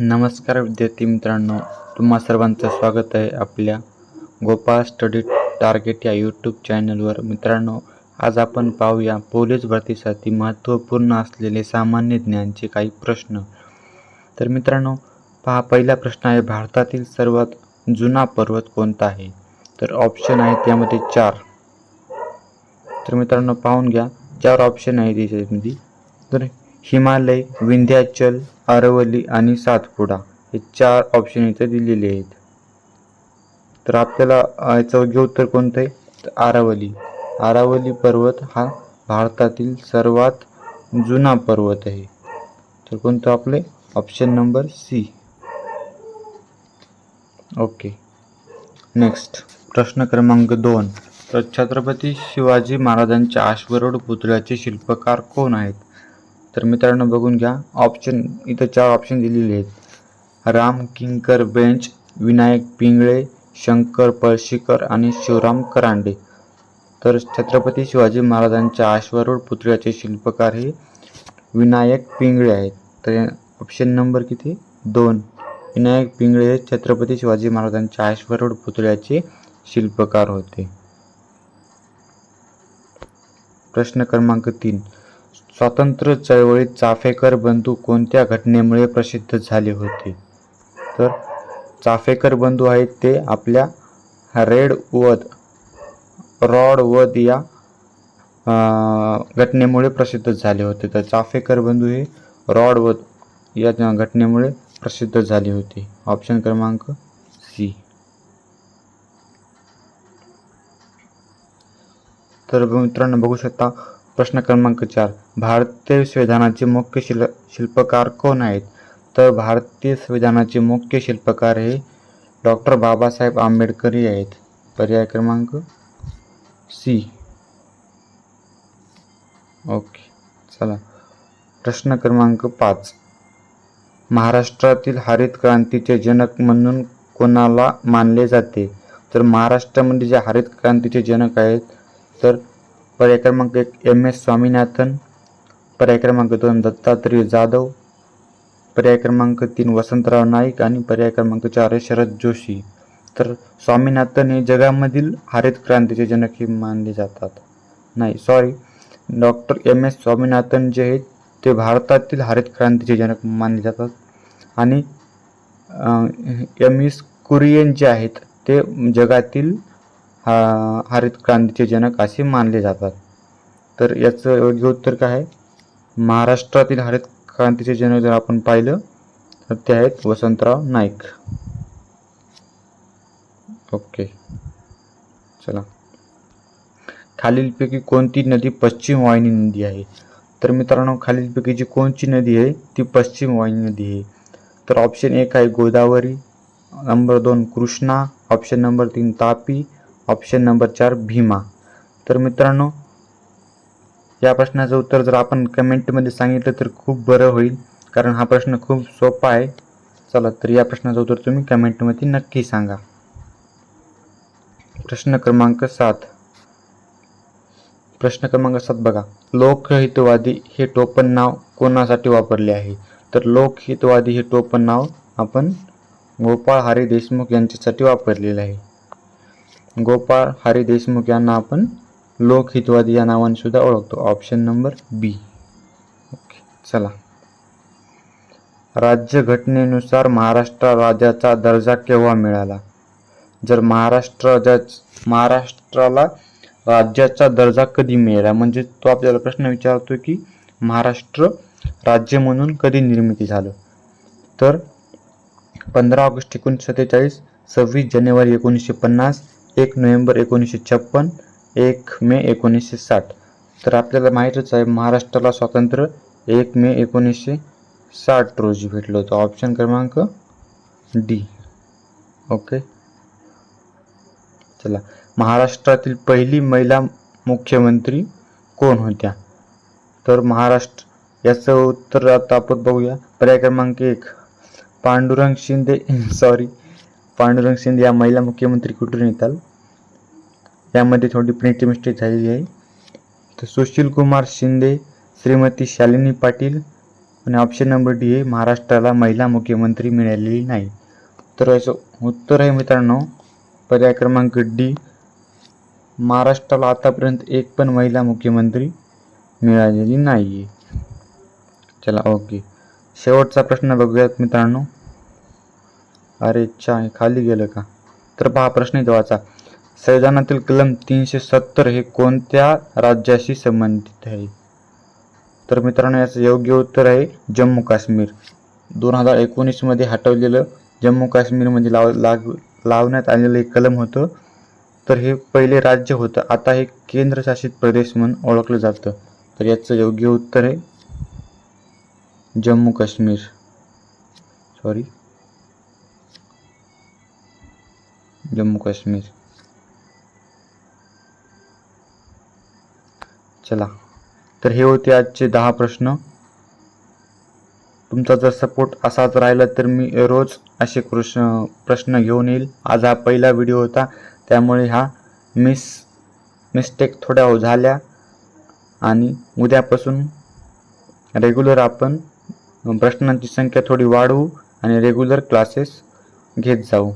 नमस्कार विद्यार्थी मित्रांनो तुम्हा सर्वांचं स्वागत आहे आपल्या गोपाळ स्टडी टार्गेट या यूट्यूब चॅनलवर मित्रांनो आज आपण पाहूया पोलीस भरतीसाठी महत्त्वपूर्ण असलेले सामान्य ज्ञानचे काही प्रश्न. तर मित्रांनो पहा पहिला प्रश्न आहे भारतातील सर्वात जुना पर्वत कोणता आहे? तर ऑप्शन आहे त्यामध्ये चार. तर मित्रांनो पाहून घ्या चार ऑप्शन आहे त्याच्यामध्ये. तर हिमालय विंध्याचल आरवली आणि सातपुडा हे चार ऑप्शन इथे दिलेले आहेत. तर आपल्याला याचं योग्य उत्तर कोणतं आहे? तर आरावली. आरावली पर्वत हा भारतातील सर्वात जुना पर्वत आहे. तर कोणतं आपले option number C okay next प्रश्न क्रमांक दोन. तर छत्रपती शिवाजी महाराजांच्या अश्वरूढ पुतळ्याचे शिल्पकार कोण आहेत? तर मित्रांनो बघून घ्या. ऑप्शन इथं चार ऑप्शन दिलेले आहेत. राम किंकर बेंच विनायक पिंगळे शंकर पळशीकर आणि शिवराम करांडे. तर छत्रपती शिवाजी महाराजांच्या आश्वारूढ पुतळ्याचे शिल्पकार हे विनायक पिंगळे आहेत. तर ऑप्शन नंबर किती? दोन. विनायक पिंगळे हे छत्रपती शिवाजी महाराजांच्या आश्वारूढ पुतळ्याचे शिल्पकार होते. प्रश्न क्रमांक तीन. स्वातंत्र्य चळवळीत चाफेकर बंधू कोणत्या घटनेमुळे प्रसिद्ध झाले होते? तर चाफेकर बंधू आहेत ते आपल्या रेड वध रॉड वध या घटनेमुळे प्रसिद्ध झाले होते. तर चाफेकर बंधू हे रॉड वध या घटनेमुळे प्रसिद्ध झाले होते. ऑप्शन क्रमांक सी. तर मित्रांनो बघू शकता प्रश्न क्रमांक चार. भारतीय संविधानाचे मुख्य शिल शिल्पकार कोण आहेत? तर भारतीय संविधानाचे मुख्य शिल्पकार हे डॉक्टर बाबासाहेब आंबेडकर हे आहेत. पर्याय क्रमांक सी. ओके चला. प्रश्न क्रमांक पाच. महाराष्ट्रातील हरित क्रांतीचे जनक म्हणून कोणाला मानले जाते? तर महाराष्ट्रामध्ये जे हरित क्रांतीचे जनक आहेत तर पर्याय क्रमांक एक एम एस स्वामीनाथन पर्याय क्रमांक दोन दत्तात्रय जाधव पर्याय क्रमांक तीन वसंतराव नाईक आणि पर्याय क्रमांक चार शरद जोशी. तर स्वामीनाथन हे जगामधील हरित क्रांतीचे जनक हे मानले जातात. नाही sorry doctor M S Swaminathan जे आहेत ते भारतातील हरित क्रांतीचे जनक मानले जातात. आणि एम एस कुरियन जे आहेत ते जगातील हा हरित क्रांतीचे जनक असे मानले जातात. तर याचं योग्य उत्तर काय आहे? महाराष्ट्रातील हरित क्रांतीचे जनक जर आपण पाहिलं तर ते आहेत वसंतराव नाईक. ओके. चला. खालीलपैकी कोणती नदी पश्चिम वाहिनी नदी आहे? तर मित्रांनो खालीलपैकी जी कोणची नदी आहे ती पश्चिम वाहिनी नदी आहे. तर ऑप्शन एक आहे गोदावरी नंबर दोन कृष्णा ऑप्शन नंबर तीन तापी ऑप्शन नंबर चार भीमा. तर मित्रांनो या प्रश्नाचं उत्तर जर आपण कमेंटमध्ये सांगितलं तर खूप बरं होईल कारण हा प्रश्न खूप सोपा आहे. चला तर या प्रश्नाचं उत्तर तुम्ही कमेंटमध्ये नक्की सांगा. प्रश्न क्रमांक सात. प्रश्न क्रमांक सात बघा. लोकहितवादी हे टोपण नाव कोणासाठी वापरले आहे? तर लोकहितवादी हे टोपण नाव आपण गोपाळ हरी देशमुख यांच्यासाठी वापरलेलं आहे. गोपाळ हरी देशमुख यांना आपण लोकहितवादी या नावाने सुद्धा ओळखतो. ऑप्शन नंबर बी ओके चला. राज्यघटनेनुसार महाराष्ट्र राज्याचा दर्जा केव्हा मिळाला? जर महाराष्ट्र महाराष्ट्राला राज्याचा दर्जा कधी मिळाला? म्हणजे तो आपल्याला प्रश्न विचारतो की महाराष्ट्र राज्य म्हणून कधी निर्मिती झालं? तर पंधरा ऑगस्ट एकोणीसशे सत्तेचाळीस सव्वीस जानेवारी एकोणीसशे पन्नास एक नोव्हेंबर एकोणीसशे छप्पन एक मे एकोणीसशे साठ. तर आपल्याला माहीतच आहे महाराष्ट्राला स्वातंत्र्य एक मे एकोणीसशे साठ रोजी भेटलं होतं. ऑप्शन क्रमांक डी ओके चला. महाराष्ट्रातील पहिली महिला मुख्यमंत्री कोण होत्या? तर महाराष्ट्र याचं उत्तर आता आपण बघूया. पर्याय क्रमांक एक. पांडुरंग शिंदे सॉरी पांडुरंग शिंदे या महिला मुख्यमंत्री कुठून येतात यामध्ये थोडी प्रिंट मिस्टेक झालेली आहे. तर सुशील कुमार शिंदे श्रीमती शालिनी पाटील आणि ऑप्शन नंबर डी आहे महाराष्ट्राला महिला मुख्यमंत्री मिळालेली नाही. तर याचं उत्तर आहे मित्रांनो पर्याय क्रमांक डी महाराष्ट्राला आतापर्यंत एक पण महिला मुख्यमंत्री मिळालेली नाही आहे चला ओके शेवटचा प्रश्न बघूयात मित्रांनो. अरे अच्छा खाली गेलं का? तर पहा प्रश्न इथं वाचा संविधानातील कलम तीनशे सत्तर हे कोणत्या राज्याशी संबंधित आहे? तर मित्रांनो याचं योग्य उत्तर आहे जम्मू काश्मीर. दोन हजार एकोणीसमध्ये हटवलेलं जम्मू काश्मीरमध्ये लाव लाग लावण्यात आलेलं एक कलम होतं. तर हे पहिले राज्य होतं. आता हे केंद्रशासित प्रदेश म्हणून ओळखलं जातं. तर याचं योग्य उत्तर आहे जम्मू काश्मीर. सॉरी जम्मू काश्मीर. चला. तर हे होते आजचे दहा प्रश्न. तुमचा जर सपोर्ट असाच राहिला तर मी रोज असे कृष्ण प्रश्न घेऊन येईल. आज हा पहिला व्हिडिओ होता. त्यामुळे हा मिस मिस्टेक थोड्या हो झाल्या. आणि उद्यापासून रेग्युलर आपण प्रश्नांची संख्या थोडी वाढवू आणि रेग्युलर क्लासेस घेत जाऊ.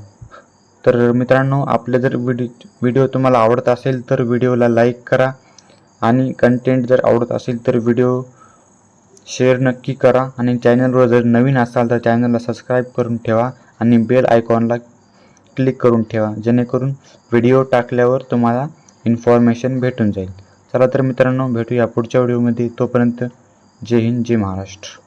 तर मित्रांनो आपले जर व्हिडिओ व्हिडिओ तुम्हाला आवडत असेल तर व्हिडिओला लाईक करा. आणि कंटेंट जर आवडत असेल तर व्हिडिओ शेअर नक्की करा. आणि चॅनलवर जर नवीन असाल तर चॅनलला सबस्क्राईब करून ठेवा. आणि बेल आयकॉनला क्लिक करून ठेवा. जेणेकरून व्हिडिओ टाकल्यावर तुम्हाला इन्फॉर्मेशन भेटून जाईल. चला तर मित्रांनो भेटूया पुढच्या व्हिडिओमध्ये तोपर्यंत जय हिंद जय महाराष्ट्र.